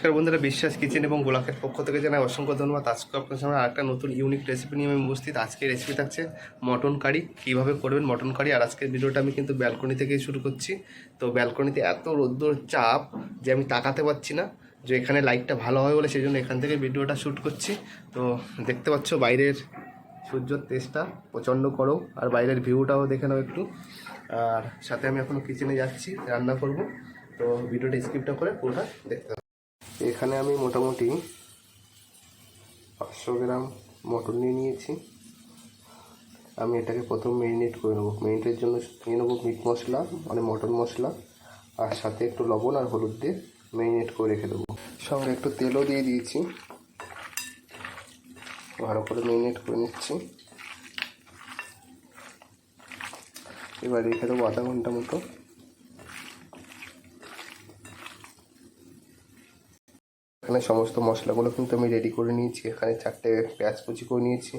নমস্কার বন্ধুরা, বিশ্বাস কিচেন এবং গোলাকের পক্ষ থেকে জানাই অসংখ্য ধন্যবাদ। আজকে আপনার সামনে আরেকটা নতুন ইউনিক রেসিপি নিয়ে আমি উপস্থিত। আজকে রেসিপি থাকছে মটন কারি কীভাবে করবেন মটন কারি আর আজকের ভিডিওটা আমি কিন্তু ব্যালকনি থেকেই শুরু করছি। তো ব্যালকনিতে এত রোদ্দুর চাপ যে আমি তাকাতে পারছি না, যে এখানে লাইটটা ভালো হয় বলে সেই জন্য এখান থেকে ভিডিওটা শ্যুট করছি। তো দেখতে পাচ্ছ বাইরের সূর্যর তেজটা প্রচণ্ড গরম, আর বাইরের ভিউটাও দেখে নাও একটু। আর সাথে আমি এখনও কিচেনে যাচ্ছি, রান্না করব। তো ভিডিওটা স্কিপটা করে পুরোটা দেখতে এখানে আমি মোটামুটি পাঁচশো গ্রাম মটন নিয়ে নিয়েছি। আমি এটাকে প্রথম মেরিনেট করে নেব। মেরিনেটের জন্য নিয়ে নেব মিট মশলা মানে মটন মশলা, আর সাথে একটু লবণ আর হলুদ দিয়ে মেরিনেট করে রেখে দেবো। সঙ্গে একটু তেলও দিয়ে দিয়েছি। ভালো করে মেরিনেট করে নিচ্ছি। এবার রেখে দেবো আধা ঘণ্টা মতো। এখানে সমস্ত মশলাগুলো কিন্তু আমি রেডি করে নিয়েছি। এখানে চারটে পেঁয়াজ কুচি করে নিয়েছি,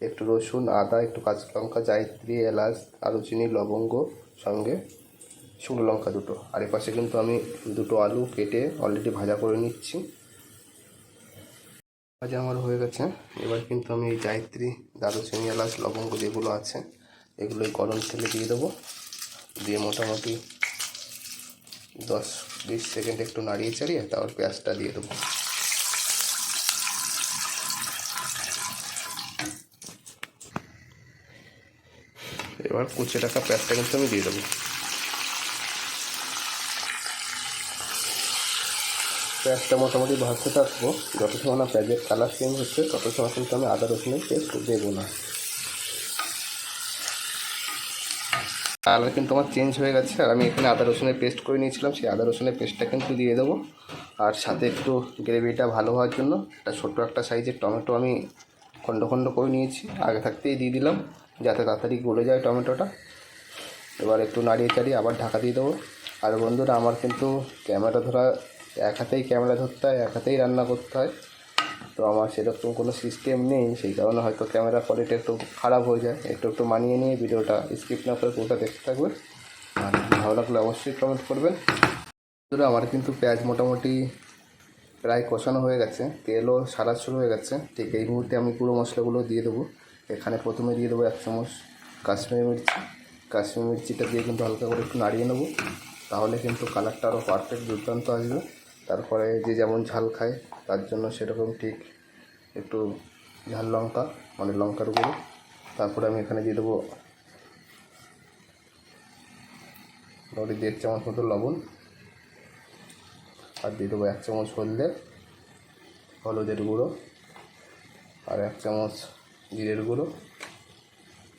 একটু রসুন, আদা, একটু কাঁচা লঙ্কা, জায়ত্রী, এলাচ, দারুচিনি, লবঙ্গ, সঙ্গে শুকনো লঙ্কা দুটো। আর এ পাশে কিন্তু আমি দুটো আলু কেটে অলরেডি ভাজা করে নিচ্ছি। ভাজা আমার হয়ে গেছে। এবার কিন্তু আমি এই জায়ত্রী, দারুচিনি, এলাচ, লবঙ্গ যেগুলো আছে এগুলো গরম তেলে দিয়ে দেবো। দিয়ে মোটামুটি দশ বিশ সেকেন্ড একটু নাড়িয়ে চাড়িয়ে তারপর পেঁয়াজটা দিয়ে দেবো। এবার কুচে টাকা পেঁয়াজটা কিন্তু আমি দিয়ে দেবো। পেঁয়াজটা মোটামুটি ভাজতে থাকব। যত সময় না পেঁয়াজের কালার চেঞ্জ হচ্ছে, তত সময় কিন্তু আমি আদা রসুনের পেস্ট দেবো না। কালার কিন্তু আমার চেঞ্জ হয়ে গেছে, আর আমি এখানে আদা রসুনের পেস্ট করে নিয়েছিলাম, সেই আদা রসুনের পেস্টটা কিন্তু দিয়ে দেবো। আর সাথে একটু গ্রেভিটা ভালো হওয়ার জন্য একটা ছোট্ট একটা সাইজের টমেটো আমি খণ্ড খণ্ড করে নিয়েছি, আগে থাকতেই দিয়ে দিলাম, যাতে তাড়াতাড়ি গলে যায় টমেটোটা। এবার একটু নাড়িয়ে চাড়িয়ে আবার ঢাকা দিয়ে দেবো। আর বন্ধুরা, আমার কিন্তু ক্যামেরা ধরা, এক হাতেই ক্যামেরা ধরতে হয়, এক হাতেই রান্না করতে হয়। তো আমার সেরকম কোনো সিস্টেম নেই, সেই কারণে হয়তো ক্যামেরা কোয়ালিটি একটু খারাপ হয়ে যায়। একটু একটু মানিয়ে নিয়ে ভিডিওটা স্কিপ না করে পুরোটা দেখতে থাকবেন। আর ভালো লাগলে অবশ্যই কমেন্ট করবেন। আমার কিন্তু পেঁয়াজ মোটামুটি প্রায় কষানো হয়ে গেছে। তেলও সারা শুরু হয়ে গেছে। ঠিক এই মুহূর্তে আমি পুরো মশলাগুলো দিয়ে দেবো। এখানে প্রথমে দিয়ে দেবো এক চামচ কাশ্মীরি মির্চি। কাশ্মীরি মির্চিটা দিয়ে কিন্তু হালকা করে একটু নাড়িয়ে নেব। তাহলে কিন্তু কালারটা আরও পারফেক্ট দুর্দান্ত আসবে। তারপরে যে যেমন ঝাল খায়, তার জন্য সেরকম ঠিক একটু ঝাল লঙ্কা মানে লঙ্কার গুঁড়ো। তারপরে আমি এখানে দিয়ে দেবো মোটামুটি দেড় চামচ মতো লবণ। আর দিয়ে দেবো এক চামচ হলদে, হলুদের গুঁড়ো, আর এক চামচ জিরের গুঁড়ো,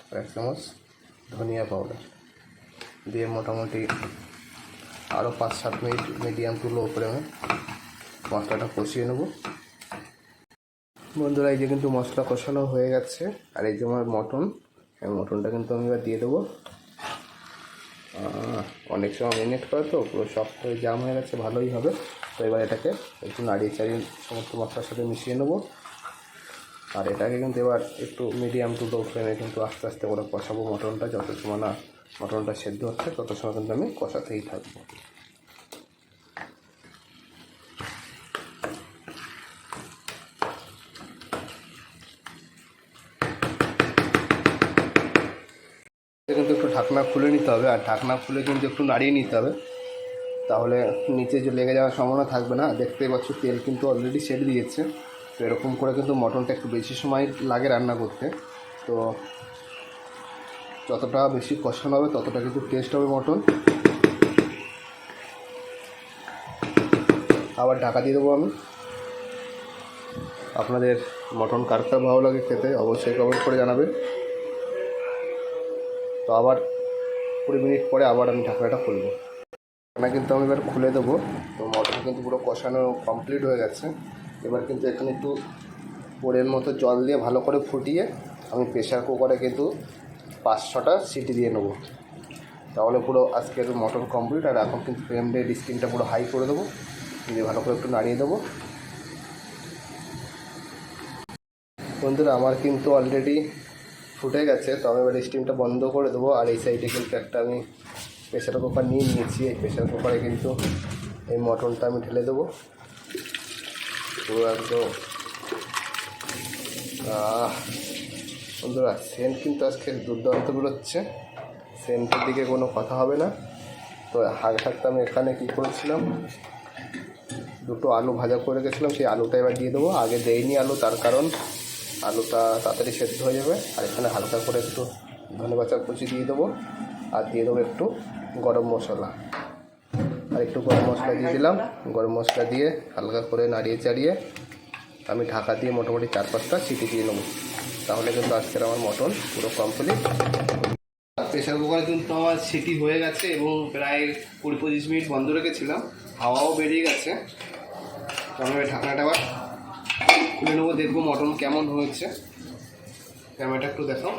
আর এক চামচ ধনিয়া পাউডার। দিয়ে মোটামুটি আরও পাঁচ, সাত মিনিট মিডিয়াম টু লো ফ্লেমে মশলাটা কষিয়ে নেব। বন্ধুরা, এই যে কিন্তু মশলা কষানো হয়ে গেছে। আর এই যে আমার মটন মটনটা কিন্তু আমি এবার দিয়ে দেবো। অনেক সময় মেরিনেট করে তো, পুরো সফট হয়ে জাম হয়ে গেছে, ভালোই হবে। তো এবার এটাকে একটু নাড়িয়ে চাড়িয়ে সমস্ত মশলার সাথে মিশিয়ে নেব। আর এটাকে কিন্তু এবার একটু মিডিয়াম টু লো ফ্লেমে কিন্তু আস্তে আস্তে করে কষাবো মটনটা, যত সময় না মটনটা সেদ্ধ হচ্ছে, তত সময় কিন্তু আমি কষাতেই থাকব। কিন্তু একটু ঢাকনা খুলে নিতে হবে, আর ঢাকনা খুলে কিন্তু একটু নাড়িয়ে নিতে হবে। তাহলে নিচে যে লেগে যাওয়ার সম্ভাবনা থাকবে না, দেখতে পাচ্ছ তেল কিন্তু অলরেডি সেট দিয়েছে। তো এরকম করে কিন্তু মটনটা একটু বেশি সময় লাগে রান্না করতে। তো যতটা বেশি কষানো হবে, ততটা কিন্তু টেস্ট হবে মটন। আবার ঢাকা দিয়ে দেবো আমি। আপনাদের মটন কার কার ভালো লাগে খেতে অবশ্যই কমেন্ট করে জানাবে তো আবার কুড়ি মিনিট পরে আবার আমি ঢাকনাটা খুলবো। ঢাকনা কিন্তু আমি এবার খুলে দেবো। তো মটন কিন্তু পুরো কষানো কমপ্লিট হয়ে গেছে। এবার কিন্তু এখানে একটু পোড়ের মতো জল দিয়ে ভালো করে ফুটিয়ে আমি প্রেশার কুকারে কিন্তু পাঁচ ছটা সিটি দিয়ে নেব। তাহলে পুরো আজকের মটন কমপ্লিট আর এখন কিন্তু ফ্রেম রেড স্ক্রিনটা পুরো হাই করে দেবো। দিয়ে ভালো করে একটু নাড়িয়ে দেবো। বন্ধুরা, আমার কিন্তু অলরেডি ফুটে গেছে তো আমি এবার স্টিমটা বন্ধ করে দেবো। আর এই সাইডে কিন্তু একটা আমি প্রেশার কুকার নিয়ে নিয়েছি। এই প্রেশার কুকারে কিন্তু এই মটনটা আমি ঢেলে দেবো। পুরো একদম বন্ধুরা সেন্ট কিন্তু আজকে দুর্দান্ত বেরোচ্ছে। সেন্টের দিকে কোনো কথা হবে না। তো আগে থাকতে আমি এখানে কী করেছিলাম? দুটো আলু ভাজা করে রেখেছিলাম। সেই আলুটা এবার দিয়ে দেবো। আগে দেইনি আলু, তার কারণ আলুটা তাড়াতাড়ি সেদ্ধ হয়ে যাবে। আর এখানে হালকা করে একটু ধনে বাচা কুচি দিয়ে দেবো। আর দিয়ে দেবো একটু গরম মশলা। আর একটু গরম মশলা দিয়ে দিলাম। গরম মশলা দিয়ে হালকা করে নাড়িয়ে চাড়িয়ে আমি ঢাকা দিয়ে মোটামুটি চার পাঁচটা সিটি দিয়ে নেব। তাহলে কিন্তু আজকের আমার মটন পুরো কমপ্লিট প্রেশার কুকারে কিন্তু আমার সিটি হয়ে গেছে এবং প্রায় কুড়ি পঁচিশ মিনিট বন্ধ রেখেছিলাম। হাওয়াও বেরিয়ে গেছে। আমি ঢাকনাটা আবার খুলে নেব, দেখব মটন কেমন হয়েছে। ক্যামেরাটা একটু দেখো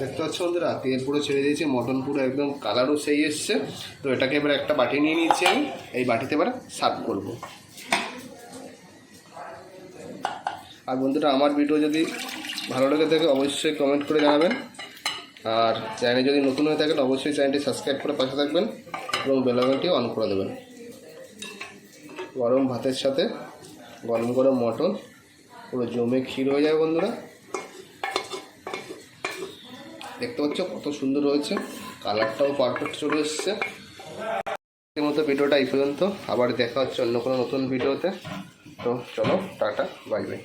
দেখতে পাচ্ছ বন্ধুরা, তেল পুরো ছেড়ে দিয়েছি, মটন পুরো একদম কালারও সেই এসছে। তো এটাকে এবার একটা বাটি নিয়ে নিয়েছি আমি, এই বাটিতে এবার সার্ভ করব। আর বন্ধুরা, আমার ভিডিও যদি ভালো লেগে থাকে অবশ্যই কমেন্ট করে জানাবেন। আর চ্যানেলে যদি নতুন হয়ে থাকেন, অবশ্যই চ্যানেলটি সাবস্ক্রাইব করে পাশে থাকবেন এবং বেলাবেনটি অন করে দেবেন। গরম ভাতের সাথে গরম গরম মটন, পুরো জমে ক্ষীর হয়ে যায় বন্ধুরা। দেখতে পাচ্ছ কত সুন্দর হয়েছে কালারটাও পারফেক্ট চলে এসছে। এই মতো ভিডিওটা এই পর্যন্ত, আবার দেখা হচ্ছে অন্য কোনো নতুন ভিডিওতে। তো চলো, টাটা বাই বাই